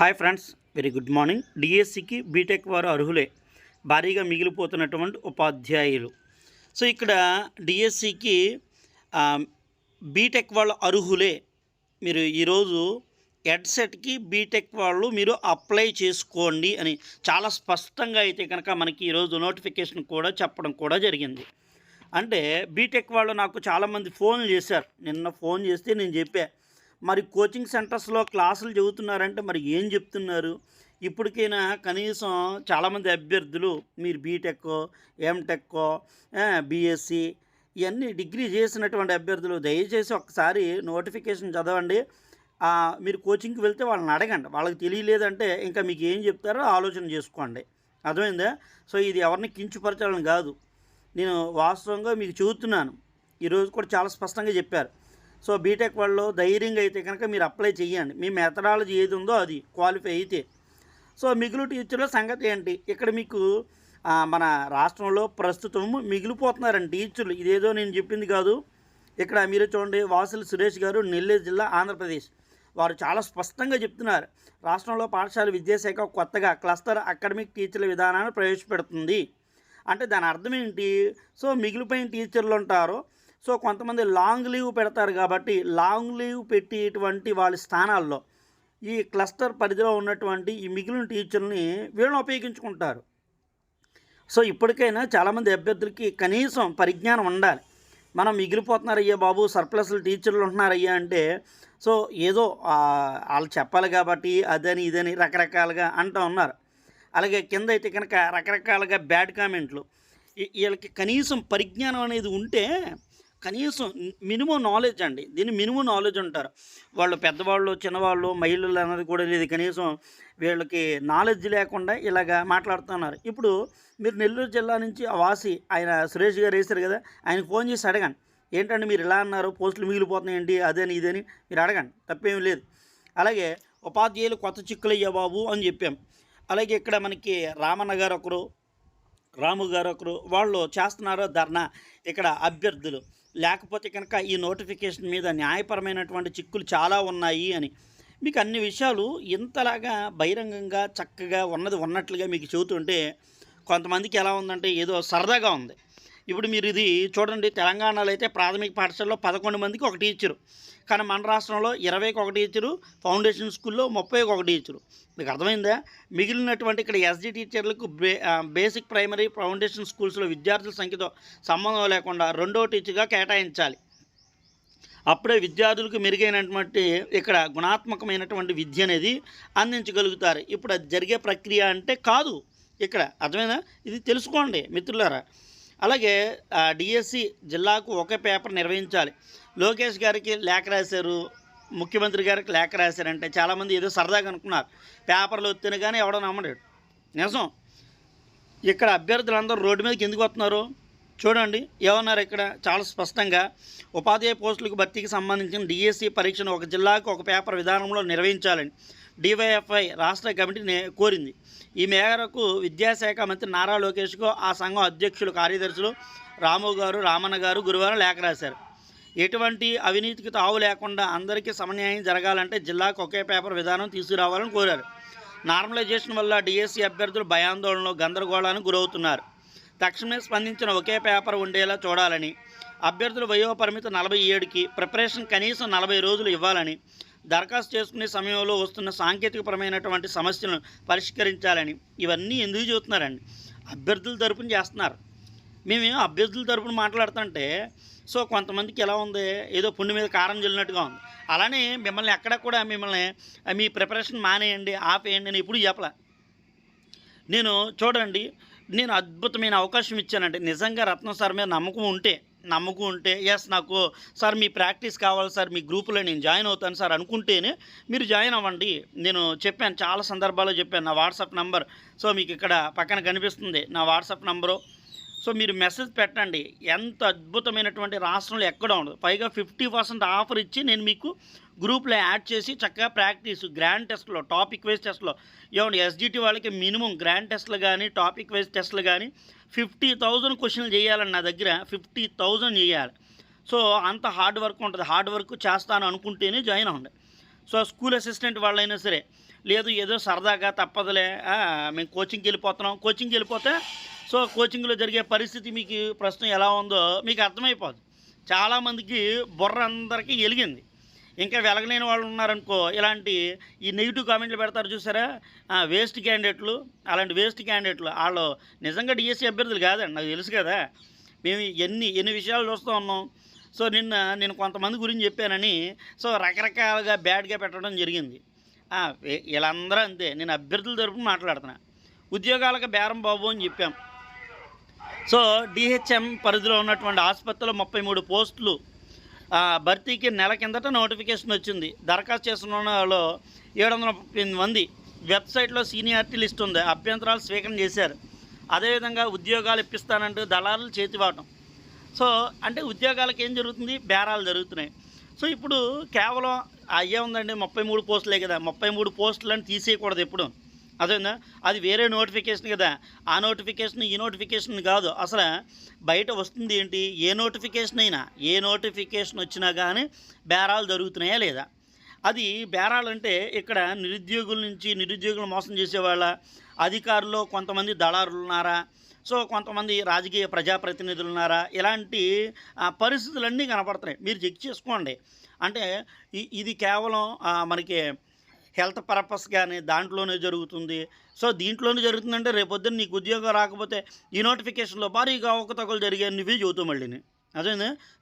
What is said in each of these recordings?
Hi friends very good morning. డిఎస్సికి BTech వారు అర్హులే. భారీగా మిగిలిపోతున్నటువంటి ఉపాధ్యాయులు. సో ఇక్కడ డిఎస్సికి బీటెక్ వాళ్ళు అర్హులే. మీరు ఈరోజు ఎడ్సెట్కి బీటెక్ వాళ్ళు మీరు అప్లై చేసుకోండి అని చాలా స్పష్టంగా అయితే కనుక మనకి ఈరోజు నోటిఫికేషన్ కూడా చెప్పడం కూడా జరిగింది. అంటే బీటెక్ వాళ్ళు నాకు చాలామంది ఫోన్లు చేశారు. నిన్న ఫోన్ చేస్తే నేను చెప్పాను మరి కోచింగ్ సెంటర్స్లో క్లాసులు చెబుతున్నారంటే మరి ఏం చెప్తున్నారు? ఇప్పటికైనా కనీసం చాలామంది అభ్యర్థులు మీరు B Tech M Tech B Sc ఇవన్నీ డిగ్రీ చేసినటువంటి అభ్యర్థులు దయచేసి ఒకసారి నోటిఫికేషన్ చదవండి. మీరు కోచింగ్కి వెళ్తే వాళ్ళని అడగండి. వాళ్ళకి తెలియలేదంటే ఇంకా మీకు ఏం చెప్తారో ఆలోచన చేసుకోండి. అర్థమైందా? సో ఇది ఎవరిని కించుపరచాలని కాదు. నేను వాస్తవంగా మీకు చెబుతున్నాను. ఈరోజు కూడా చాలా స్పష్టంగా చెప్పారు. సో బీటెక్ వాళ్ళు ధైర్యంగా అయితే కనుక మీరు అప్లై చేయండి. మీ మెథడాలజీ ఏది ఉందో అది క్వాలిఫై అయితే. సో మిగులు టీచర్ల సంగతి ఏంటి? ఇక్కడ మీకు మన రాష్ట్రంలో ప్రస్తుతం మిగిలిపోతున్నారండి టీచర్లు ఇదేదో నేను చెప్పింది కాదు. ఇక్కడ మీరు చూడండి వాసులు సురేష్ గారు నెల్లూరు జిల్లా ఆంధ్రప్రదేశ్. వారు చాలా స్పష్టంగా చెప్తున్నారు. రాష్ట్రంలో పాఠశాల విద్యాశాఖ కొత్తగా క్లస్టర్ అకాడమిక్ టీచర్ల విధానాన్ని ప్రవేశపెడుతుంది. అంటే దాని అర్థం ఏంటి? సో మిగిలిపోయిన టీచర్లు ఉంటారు. సో కొంతమంది లాంగ్ లీవ్ పెడతారు కాబట్టి లాంగ్ లీవ్ పెట్టేటువంటి వాళ్ళ స్థానాల్లో ఈ క్లస్టర్ పరిధిలో ఉన్నటువంటి ఈ మిగిలిన టీచర్ని వీళ్ళని ఉపయోగించుకుంటారు. సో ఇప్పటికైనా చాలామంది అభ్యర్థులకి కనీసం పరిజ్ఞానం ఉండాలి. మనం మిగిలిపోతున్నారయ్యా బాబు సర్ప్లస్లు టీచర్లు ఉంటున్నారయ్యా అంటే సో ఏదో వాళ్ళు చెప్పాలి కాబట్టి అదని ఇదని రకరకాలుగా అంటూ ఉన్నారు. అలాగే కింద అయితే కనుక రకరకాలుగా బ్యాడ్ కామెంట్లు వీళ్ళకి కనీసం పరిజ్ఞానం అనేది ఉంటే కనీసం మినిమం నాలెడ్జ్ అండి. దీన్ని మినిమం నాలెడ్జ్ ఉంటారు వాళ్ళు పెద్దవాళ్ళు చిన్నవాళ్ళు మహిళలు అన్నది కూడా లేదు. కనీసం వీళ్ళకి నాలెడ్జ్ లేకుండా ఇలాగా మాట్లాడుతున్నారు. ఇప్పుడు మీరు నెల్లూరు జిల్లా నుంచి ఆ వాసి ఆయన సురేష్ గారు వేశారు కదా ఆయన ఫోన్ చేసి అడగండి. ఏంటంటే మీరు ఇలా అన్నారు? పోస్టులు మిగిలిపోతున్నాయండి అదని ఇదని మీరు అడగండి. తప్పేమీ లేదు. అలాగే ఉపాధ్యాయులు కొత్త చిక్కులు అయ్యా బాబు అని చెప్పాం. అలాగే ఇక్కడ మనకి రామన్న గారు ఒకరు రాము గారు ఒకరు వాళ్ళు చేస్తున్నారు ధర్నా. ఇక్కడ అభ్యర్థులు. లేకపోతే కనుక ఈ నోటిఫికేషన్ మీద న్యాయపరమైనటువంటి చిక్కులు చాలా ఉన్నాయి అని. మీకు అన్ని విషయాలు ఇంతలాగా బహిరంగంగా చక్కగా ఉన్నది ఉన్నట్లుగా మీకు చెబుతుంటే కొంతమందికి ఎలా ఉందంటే ఏదో సరదాగా ఉంది. ఇప్పుడు మీరు ఇది చూడండి తెలంగాణలో అయితే ప్రాథమిక పాఠశాలలో పదకొండు మందికి ఒక టీచరు కానీ మన రాష్ట్రంలో ఇరవైకి ఒక టీచరు ఫౌండేషన్ స్కూల్లో ముప్పైకి ఒక టీచరు మీకు అర్థమైందా? మిగిలినటువంటి ఇక్కడ ఎస్జీ టీచర్లకు బేసిక్ ప్రైమరీ ఫౌండేషన్ స్కూల్స్లో విద్యార్థుల సంఖ్యతో సంబంధం లేకుండా రెండో టీచర్గా కేటాయించాలి. అప్పుడే విద్యార్థులకు మెరుగైనటువంటి ఇక్కడ గుణాత్మకమైనటువంటి విద్య అనేది అందించగలుగుతారు. ఇప్పుడు అది జరిగే ప్రక్రియ అంటే కాదు. ఇక్కడ అర్థమైనా ఇది తెలుసుకోండి మిత్రులారా. అలాగే డిఎస్సి జిల్లాకు ఒకే పేపర్ నిర్వహించాలి. లోకేష్ గారికి లేఖ రాశారు ముఖ్యమంత్రి గారికి లేఖ రాశారంటే చాలామంది ఏదో సరదాగా అనుకున్నారు. పేపర్లు వస్తేనే కానీ ఎవడో నమ్మలేడు నిజం? ఇక్కడ అభ్యర్థులందరూ రోడ్డు మీదకి ఎందుకు వస్తున్నారు. చూడండి ఏమన్నారు ఇక్కడ? చాలా స్పష్టంగా ఉపాధ్యాయ పోస్టులకు భర్తీకి సంబంధించిన డిఎస్సి పరీక్షను ఒక జిల్లాకు ఒక పేపర్ విధానంలో నిర్వహించాలని. డివైఎఫ్ఐ రాష్ట్ర కమిటీ నే- కోరింది. ఈ మేరకు విద్యాశాఖ మంత్రి నారా లోకేష్కు ఆ సంఘం అధ్యక్షులు కార్యదర్శులు రాము గారు రామన్న గారు గురువారం లేఖ రాశారు. ఎటువంటి అవినీతికి తావు లేకుండా అందరికీ సమన్యాయం జరగాలంటే జిల్లాకు ఒకే పేపర్ విధానం తీసుకురావాలని కోరారు. నార్మలైజేషన్ వల్ల డిఎస్సీ అభ్యర్థులు భయాందోళనలు గందరగోళానికి గురవుతున్నారు. తక్షణమే స్పందించిన ఒకే పేపర్ ఉండేలా చూడాలని అభ్యర్థుల వయోపరిమితి నలభై ఏడుకి ప్రిపరేషన్ కనీసం నలభై రోజులు ఇవ్వాలని దరఖాస్తు చేసుకునే సమయంలో వస్తున్న సాంకేతికపరమైనటువంటి సమస్యలను పరిష్కరించాలని ఇవన్నీ ఎందుకు చూస్తున్నారండి అభ్యర్థుల తరపున చేస్తున్నారు. మేము అభ్యర్థుల తరపున మాట్లాడుతుంటే సో కొంతమందికి ఎలా ఉంది? ఏదో పుండి మీద కారం చల్లినట్టుగా ఉంది. అలానే మిమ్మల్ని ఎక్కడ కూడా మిమ్మల్ని మీ ప్రిపరేషన్ మానేయండి ఆపేయండి అని ఎప్పుడు చెప్పలే. నేను చూడండి నేను అద్భుతమైన అవకాశం ఇచ్చానంటే నిజంగా రత్నం సార్ మీద నమ్మకం ఉంటే నమ్మకం ఉంటే ఎస్ నాకు సార్ మీ ప్రాక్టీస్ కావాలి సార్ మీ గ్రూపులో నేను జాయిన్ అవుతాను సార్ అనుకుంటేనే మీరు జాయిన్ అవ్వండి. నేను చెప్పాను చాలా సందర్భాల్లో చెప్పాను నా వాట్సాప్ నంబర్ సో మీకు ఇక్కడ పక్కన కనిపిస్తుంది. నా వాట్సాప్ నంబరు సో మీరు మెసేజ్ పెట్టండి. ఎంత అద్భుతమైనటువంటి రాష్ట్రంలో ఎక్కడ ఉండదు. పైగా ఫిఫ్టీ పర్సెంట్ ఆఫర్ ఇచ్చి నేను మీకు గ్రూప్లో యాడ్ చేసి చక్కగా ప్రాక్టీస్ గ్రాండ్ టెస్ట్లో టాపిక్ వైజ్ టెస్ట్లో. ఏమండి ఎస్జిటి వాళ్ళకి మినిమం గ్రాండ్ టెస్ట్లు కానీ టాపిక్ వైజ్ టెస్ట్లు కానీ ఫిఫ్టీ థౌజండ్ క్వశ్చన్లు చేయాలని నా దగ్గర. ఫిఫ్టీ థౌజండ్ చేయాలి. సో అంత హార్డ్ వర్క్ ఉంటుంది. హార్డ్ వర్క్ చేస్తాను అనుకుంటేనే జాయిన్ అవ్వండి. సో స్కూల్ అసిస్టెంట్ వాళ్ళైనా సరే లేదు ఏదో సరదాగా తప్పదులే మేము కోచింగ్కి వెళ్ళిపోతున్నాం. కోచింగ్కి వెళ్ళిపోతే సో కోచింగ్లో జరిగే పరిస్థితి మీకు ప్రస్తుతం ఎలా ఉందో మీకు అర్థమైపోదు. చాలామందికి బుర్ర అందరికీ వెలిగింది ఇంకా వెలగలేని వాళ్ళు ఉన్నారనుకో ఇలాంటి ఈ నెగిటివ్ కామెంట్లు పెడతారు చూసారా? వేస్ట్ క్యాండిడేట్లు అలాంటి వేస్ట్ క్యాండిడేట్లు. వాళ్ళు నిజంగా డిఎస్సీ అభ్యర్థులు కాదండి నాకు తెలుసు కదా. మేము ఎన్ని ఎన్ని విషయాలు చూస్తూ ఉన్నాం. సో నిన్న నేను కొంతమంది గురించి చెప్పానని సో రకరకాలుగా బ్యాడ్గా పెట్టడం జరిగింది. వీళ్ళందరూ అంతే. నేను అభ్యర్థుల తరపున మాట్లాడుతున్నా. ఉద్యోగాలకు బేరం బాబు అని చెప్పాం. సో డిహెచ్ఎం పరిధిలో ఉన్నటువంటి ఆసుపత్రిలో ముప్పై మూడు పోస్టులు భర్తీకి నెల కిందట నోటిఫికేషన్ వచ్చింది. దరఖాస్తు చేస్తున్న వాళ్ళు ఏడు వందల ముప్పై ఎనిమిది మంది. వెబ్సైట్లో సీనియారిటీ లిస్ట్ ఉంది. అభ్యంతరాలు స్వీకరణ చేశారు. అదేవిధంగా ఉద్యోగాలు ఇప్పిస్తానంటూ దళారులు చేతివాటం సో అంటే ఉద్యోగాలకు ఏం జరుగుతుంది? బేరాలు జరుగుతున్నాయి. సో ఇప్పుడు కేవలం అయ్యే ఉందండి ముప్పై మూడు పోస్టులే కదా. ముప్పై మూడు పోస్టులను తీసేయకూడదు ఎప్పుడు. అదేందా అది వేరే నోటిఫికేషన్ కదా. ఆ నోటిఫికేషన్ ఈ నోటిఫికేషన్ కాదు. అసలు బయట వస్తుంది ఏంటి? ఏ నోటిఫికేషన్ అయినా ఏ నోటిఫికేషన్ వచ్చినా కానీ బేరాలు జరుగుతున్నాయా లేదా? అది బేరాలు అంటే ఇక్కడ నిరుద్యోగుల నుంచి నిరుద్యోగులు మోసం చేసేవాళ్ళ అధికారుల్లో కొంతమంది దళారులు ఉన్నారా? సో కొంతమంది రాజకీయ ప్రజాప్రతినిధులు ఉన్నారా? ఇలాంటి పరిస్థితులన్నీ కనపడుతున్నాయి. మీరు చెక్ చేసుకోండి. అంటే ఇది కేవలం మనకి హెల్త్ పర్పస్ కానీ దాంట్లోనే జరుగుతుంది. సో దీంట్లోనే జరుగుతుందంటే రేపొద్దున నీకు ఉద్యోగం రాకపోతే ఈ నోటిఫికేషన్లో భారీగా అవకతవకలు జరిగాయి నువ్వే చదువుతావు మళ్ళీని అదే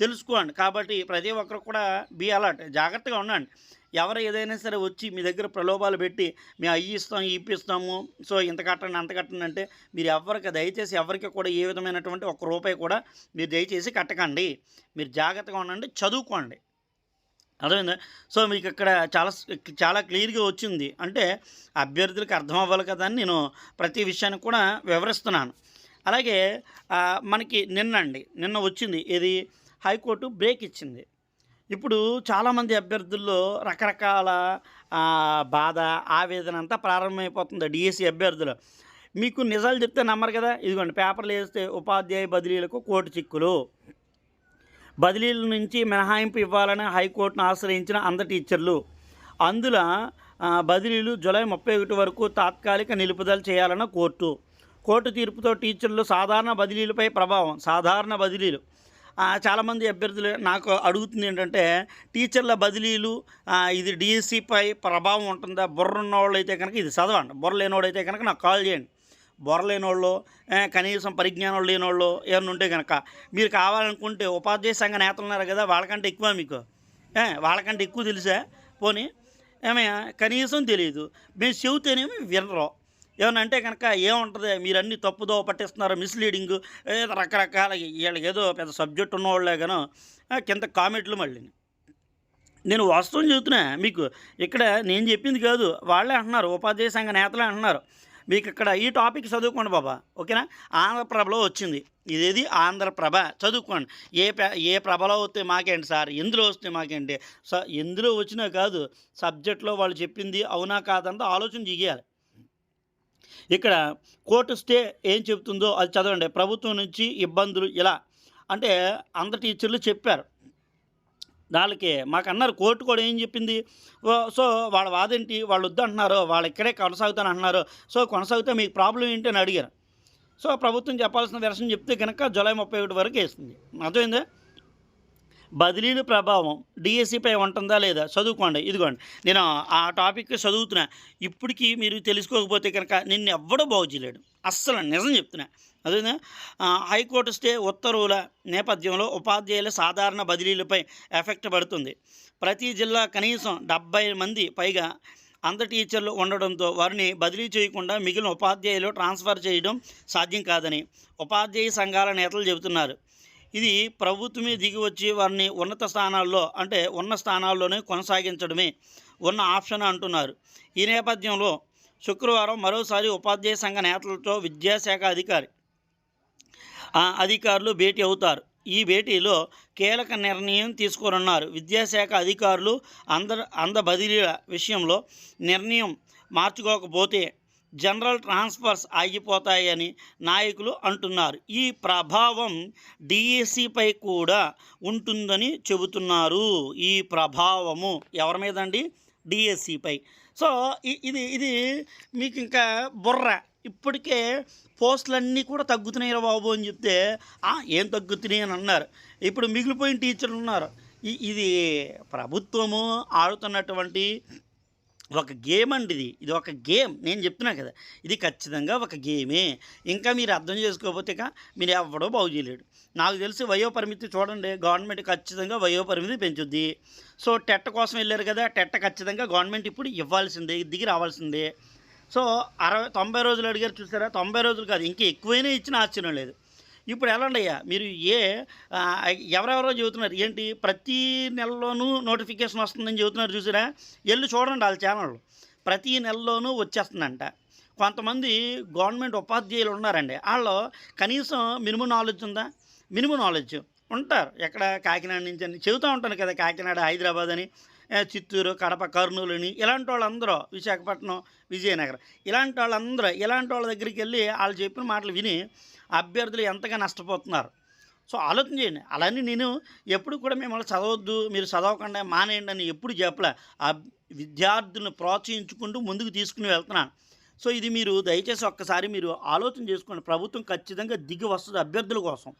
తెలుసుకోండి. కాబట్టి ప్రతి ఒక్కరు కూడా బీ అలర్ట్. జాగ్రత్తగా ఉండండి. ఎవరు ఏదైనా సరే వచ్చి మీ దగ్గర ప్రలోభాలు పెట్టి మేము అయ్యి ఇస్తాం ఇప్పిస్తాము సో ఇంత కట్టండి అంత కట్టండి అంటే మీరు ఎవరికి దయచేసి ఎవరికి కూడా ఏ విధమైనటువంటి ఒక్క రూపాయి కూడా మీరు దయచేసి కట్టకండి. మీరు జాగ్రత్తగా ఉండండి. చదువుకోండి. అర్థమైందా? సో మీకు ఇక్కడ చాలా చాలా క్లియర్గా వచ్చింది. అంటే అభ్యర్థులకు అర్థం అవ్వాలి కదా అని నేను ప్రతి విషయాన్ని కూడా వివరిస్తున్నాను. అలాగే మనకి నిన్నండి నిన్న వచ్చింది. ఇది హైకోర్టు బ్రేక్ ఇచ్చింది. ఇప్పుడు చాలామంది అభ్యర్థుల్లో రకరకాల బాధ ఆవేదన అంతా ప్రారంభమైపోతుంది డిఎస్సి అభ్యర్థులు. మీకు నిజాలు చెప్తే నమ్మరు కదా? ఇదిగోండి పేపర్లు వేస్తే ఉపాధ్యాయ బదిలీలకు కోటు చిక్కులు. బదిలీల నుంచి మినహాయింపు ఇవ్వాలని హైకోర్టును ఆశ్రయించిన అంద టీచర్లు. అందులో బదిలీలు జూలై ముప్పై ఒకటి వరకు తాత్కాలిక నిలుపుదల చేయాలన్న కోర్టు. కోర్టు తీర్పుతో టీచర్లు సాధారణ బదిలీలపై ప్రభావం సాధారణ బదిలీలు. చాలామంది అభ్యర్థులు నాకు అడుగుతుంది ఏంటంటే టీచర్ల బదిలీలు ఇది డిఎస్సిపై ప్రభావం ఉంటుందా? బుర్ర ఉన్నవాళ్ళు అయితే కనుక ఇది చదవండి. బుర్ర లేనివాడు అయితే కనుక నాకు కాల్ చేయండి. బుర్ర లేనోళ్ళు కనీసం పరిజ్ఞానం లేనోళ్ళు ఏమైనా ఉంటే కనుక మీరు కావాలనుకుంటే ఉపాధ్యాయ సంఘ నేతలు ఉన్నారు కదా వాళ్ళకంటే ఎక్కువ మీకు. వాళ్ళకంటే ఎక్కువ తెలుసా? పోనీ ఏమయ్యా కనీసం తెలియదు మేము చెబితేనేమి వినరు. ఏమన్నా అంటే కనుక ఏముంటుంది? మీరు అన్ని తప్పుదో పట్టిస్తున్నారు మిస్లీడింగ్ ఏదో రకరకాల వీళ్ళకి ఏదో పెద్ద సబ్జెక్ట్ ఉన్నవాళ్ళే గాను కింద కామెంట్లు మళ్ళీ. నేను వాస్తవం చెబుతున్నా మీకు ఇక్కడ నేను చెప్పింది కాదు. వాళ్ళే అంటున్నారు ఉపాధ్యాయ సంఘ నేతలే అంటున్నారు. మీకు ఇక్కడ ఈ టాపిక్ చదువుకోండి బాబా ఓకేనా? ఆంధ్రప్రభలో వచ్చింది. ఇదేది? ఆంధ్రప్రభ చదువుకోండి. ఏ ఏ ప్రభలో వస్తే మాకేంటి సార్? ఎందులో వస్తే మాకేంటి? సో ఎందులో వచ్చినా కాదు సబ్జెక్ట్లో వాళ్ళు చెప్పింది అవునా కాదంతా ఆలోచన చెయ్యాలి ఇక్కడ కోర్టు స్టే ఏం చెప్తుందో అది చదవండి. ప్రభుత్వం నుంచి ఇబ్బందులు ఇలా. అంటే అందరు టీచర్లు చెప్పారు. వాళ్ళకి మాకు అన్నారు కోర్టు కూడా ఏం చెప్పింది? ఓ, సో వాళ్ళ వాదేంటి? వాళ్ళు వద్దంటున్నారు. వాళ్ళు ఇక్కడే కొనసాగుతాను అంటున్నారు సో కొనసాగితే మీకు ప్రాబ్లం ఏంటి అని అడిగారు. సో ప్రభుత్వం చెప్పాల్సిన దర్శనం చెప్తే కనుక జూలై ముప్పై ఒకటి వరకు వేస్తుంది అర్థమైందా? బదిలీల ప్రభావం డిఎస్సిపై ఉంటుందా లేదా? చదువుకోండి. ఇదిగోండి. నేను ఆ టాపిక్ చదువుతున్నా. ఇప్పటికీ మీరు తెలుసుకోకపోతే కనుక నిన్ను ఎవ్వడూ బాగు చేయలేడు. అస్సలు నిజం చెప్తున్నా. అదే హైకోర్టు స్టే ఉత్తర్వుల నేపథ్యంలో ఉపాధ్యాయుల సాధారణ బదిలీలపై ఎఫెక్ట్ పడుతుంది. ప్రతి జిల్లా కనీసం డెబ్బై మంది పైగా అంత టీచర్లు ఉండడంతో వారిని బదిలీ చేయకుండా మిగిలిన ఉపాధ్యాయులు ట్రాన్స్ఫర్ చేయడం సాధ్యం కాదని ఉపాధ్యాయ సంఘాల నేతలు చెబుతున్నారు. ఇది ప్రభుత్వమే దిగి వచ్చి వారిని ఉన్నత స్థానాల్లో అంటే ఉన్న స్థానాల్లోనే కొనసాగించడమే ఉన్న ఆప్షన్ అంటున్నారు. ఈ నేపథ్యంలో శుక్రవారం మరోసారి ఉపాధ్యాయ సంఘ నేతలతో విద్యాశాఖ అధికారి అధికారులు భేటీ అవుతారు. ఈ భేటీలో కీలక నిర్ణయం తీసుకోనున్నారు. విద్యాశాఖ అధికారులు అందర అంద బదిలీల విషయంలో నిర్ణయం మార్చుకోకపోతే జనరల్ ట్రాన్స్ఫర్స్ ఆగిపోతాయని నాయకులు అంటున్నారు. ఈ ప్రభావం డిఎస్సిపై కూడా ఉంటుందని చెబుతున్నారు. ఈ ప్రభావము ఎవరి మీదండి? డిఎస్సిపై సో ఇది ఇది మీకు ఇంకా బుర్ర. ఇప్పటికే పోస్టులన్నీ కూడా తగ్గుతున్నాయి రా బాబు అని చెప్తే ఏం తగ్గుతున్నాయి? అని అన్నారు. ఇప్పుడు మిగిలిపోయిన టీచర్లు ఉన్నారు. ఇది ప్రభుత్వము ఆడుతున్నటువంటి ఒక గేమ్ అండి ఇది. ఇది ఒక గేమ్. నేను చెప్తున్నా కదా ఇది ఖచ్చితంగా ఒక గేమే. ఇంకా మీరు అర్థం చేసుకోకపోతే ఇక మీరు ఎవడో బాగు చేయలేడు. నాకు తెలిసి వయో పరిమితి చూడండి గవర్నమెంట్ ఖచ్చితంగా వయో పరిమితి పెంచుద్ది. సో టెట్ కోసం వెళ్ళారు కదా టెట్ ఖచ్చితంగా గవర్నమెంట్ ఇప్పుడు ఇవ్వాల్సిందే దిగి రావాల్సిందే. సో అరవై తొంభై రోజులు అడిగారు చూసారా? తొంభై రోజులు కాదు ఇంకా ఎక్కువైనా ఇచ్చిన ఆశ్చర్యం లేదు. ఇప్పుడు ఎలా మీరు ఏ ఎవరెవరో చెబుతున్నారు. ఏంటి? ప్రతి నెలలోనూ నోటిఫికేషన్ వస్తుందని చెబుతున్నారు చూసారా? వెళ్ళి చూడండి వాళ్ళ ఛానల్ ప్రతి నెలలోనూ వచ్చేస్తుందంట. కొంతమంది గవర్నమెంట్ ఉపాధ్యాయులు ఉన్నారండి. వాళ్ళు కనీసం మినిమం నాలెడ్జ్ ఉందా? Minimum knowledge. ఉంటారు. ఎక్కడ కాకినాడ నుంచి అని చెబుతూ ఉంటాను కదా కాకినాడ హైదరాబాద్ అని. చిత్తూరు కడప కర్నూలు అని ఇలాంటి వాళ్ళందరూ విశాఖపట్నం విజయనగరం. ఇలాంటి వాళ్ళందరూ ఇలాంటి వాళ్ళ దగ్గరికి వెళ్ళి వాళ్ళు చెప్పిన మాటలు విని అభ్యర్థులు ఎంతగా నష్టపోతున్నారు. సో ఆలోచన చేయండి. అలానే నేను ఎప్పుడు కూడా మిమ్మల్ని చదవద్దు మీరు చదవకుండా మానేయండి అని ఎప్పుడు చెప్పలే. ఆ విద్యార్థులను ప్రోత్సహించుకుంటూ ముందుకు తీసుకుని వెళ్తున్నాను. సో ఇది మీరు దయచేసి ఒక్కసారి మీరు ఆలోచన చేసుకోండి. ప్రభుత్వం ఖచ్చితంగా దిగి వస్తుంది అభ్యర్థుల కోసం.